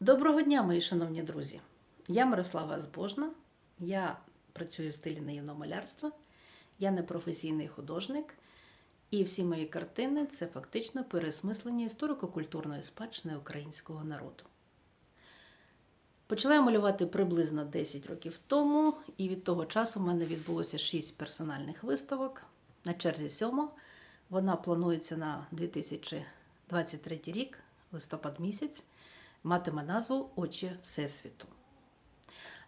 Доброго дня, мої шановні друзі! Я Мирослава Збожна, я працюю в стилі наївного малярства, я не професійний художник, і всі мої картини це фактично пересмислення історико-культурної спадщини українського народу. Почала я малювати приблизно 10 років тому, і від того часу в мене відбулося 6 персональних виставок. На черзі сьома. Вона планується на 2023 рік, листопад місяць, матиме назву Очі Всесвіту.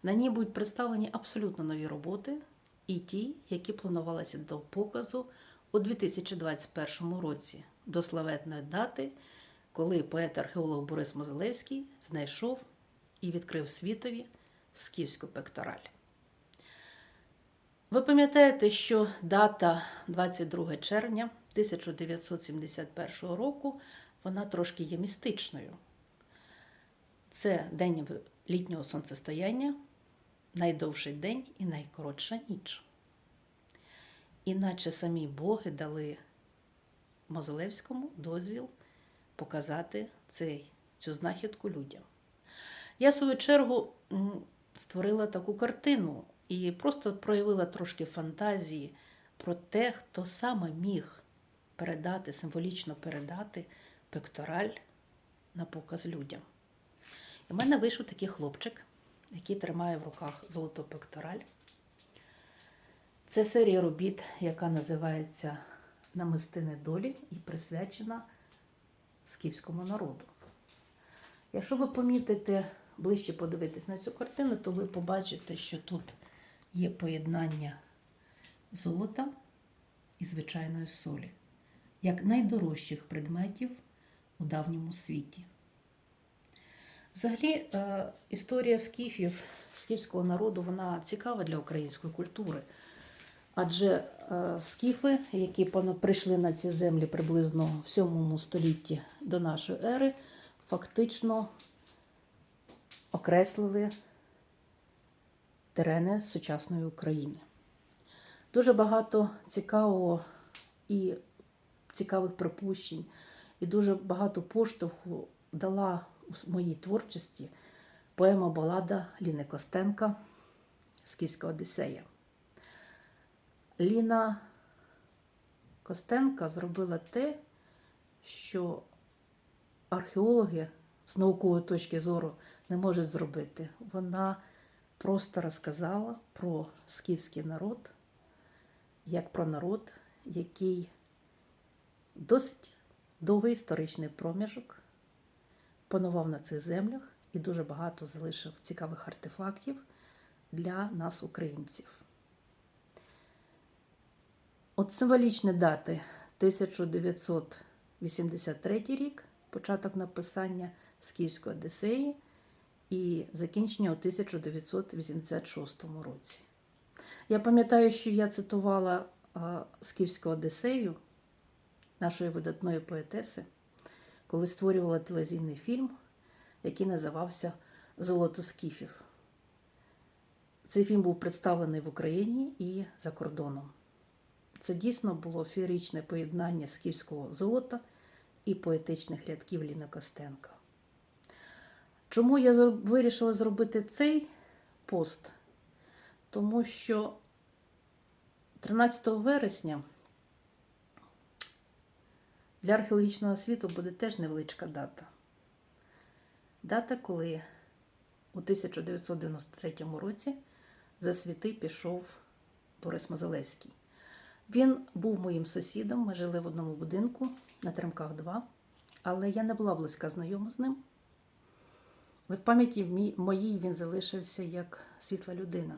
На ній будуть представлені абсолютно нові роботи і ті, які планувалися до показу у 2021 році, до славетної дати, коли поет-археолог Борис Мозилевський знайшов і відкрив світові скіфську пектораль. Ви пам'ятаєте, що дата 22 червня 1971 року вона трошки є містичною. Це день літнього сонцестояння, найдовший день і найкоротша ніч. Іначе самі боги дали Мозилевському дозвіл показати цей, цю знахідку людям. Я, в свою чергу, створила таку картину і просто проявила трошки фантазії про те, хто саме міг передати, символічно передати пектораль на показ людям. В мене вийшов такий хлопчик, який тримає в руках золоту пектораль. Це серія робіт, яка називається Намистини долі і присвячена скіфському народу. Якщо ви помітите ближче подивитись на цю картину, то ви побачите, що тут є поєднання золота і звичайної солі, як найдорожчих предметів у давньому світі. Взагалі, е, історія скіфів, скіфського народу, вона цікава для української культури. Адже е, скіфи, які прийшли на ці землі приблизно в 7 столітті до нашої ери, фактично окреслили терени сучасної України. Дуже багато цікавого і цікавих припущень, і дуже багато поштовху дала у моїй творчості поема Балада Ліни Костенка Скіфська Одіссея. Ліна Костенка зробила те, що археологи з наукової точки зору не можуть зробити. Вона просто розказала про скіфський народ, як про народ, який досить довгий історичний проміжок панував на цих землях і дуже багато залишив цікавих артефактів для нас, українців. От символічні дати 1983 рік, початок написання Скіфської Одіссеї і закінчення у 1986 році. Я пам'ятаю, що я цитувала Скіфську Одіссею нашої видатної поетеси, коли створювала телевізійний фільм, який називався Золото Скіфів. Цей фільм був представлений в Україні і за кордоном. Це дійсно було феєричне поєднання скіфського золота і поетичних рядків Ліна Костенка. Чому я вирішила зробити цей пост? Тому що 13 вересня для археологічного світу буде теж невеличка дата. Дата, коли у 1993 році за світи пішов Борис Мозилевський. Він був моїм сусідом, ми жили в одному будинку на Тремках 2, але я не була близька знайома з ним. Але в пам'яті моїй він залишився як світла людина.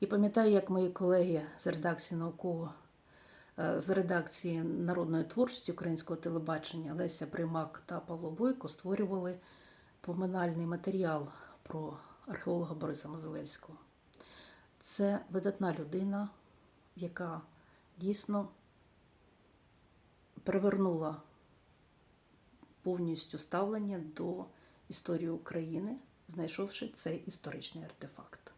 І пам'ятаю, як мої колеги з редакції наукового, з редакції народної творчості українського телебачення Леся Примак та Павло Бойко створювали поминальний матеріал про археолога Бориса Мозилевського. Це видатна людина, яка дійсно перевернула повністю ставлення до історії України, знайшовши цей історичний артефакт.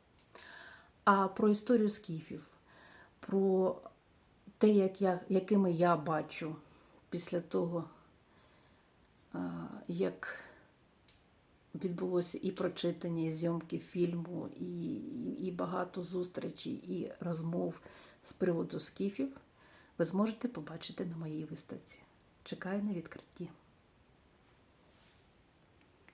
А про історію скіфів, про те, як я, якими я бачу після того, як відбулося і прочитання, і зйомки фільму, і, і, багато зустрічей і розмов з приводу скіфів, ви зможете побачити на моїй виставці. Чекаю на відкритті.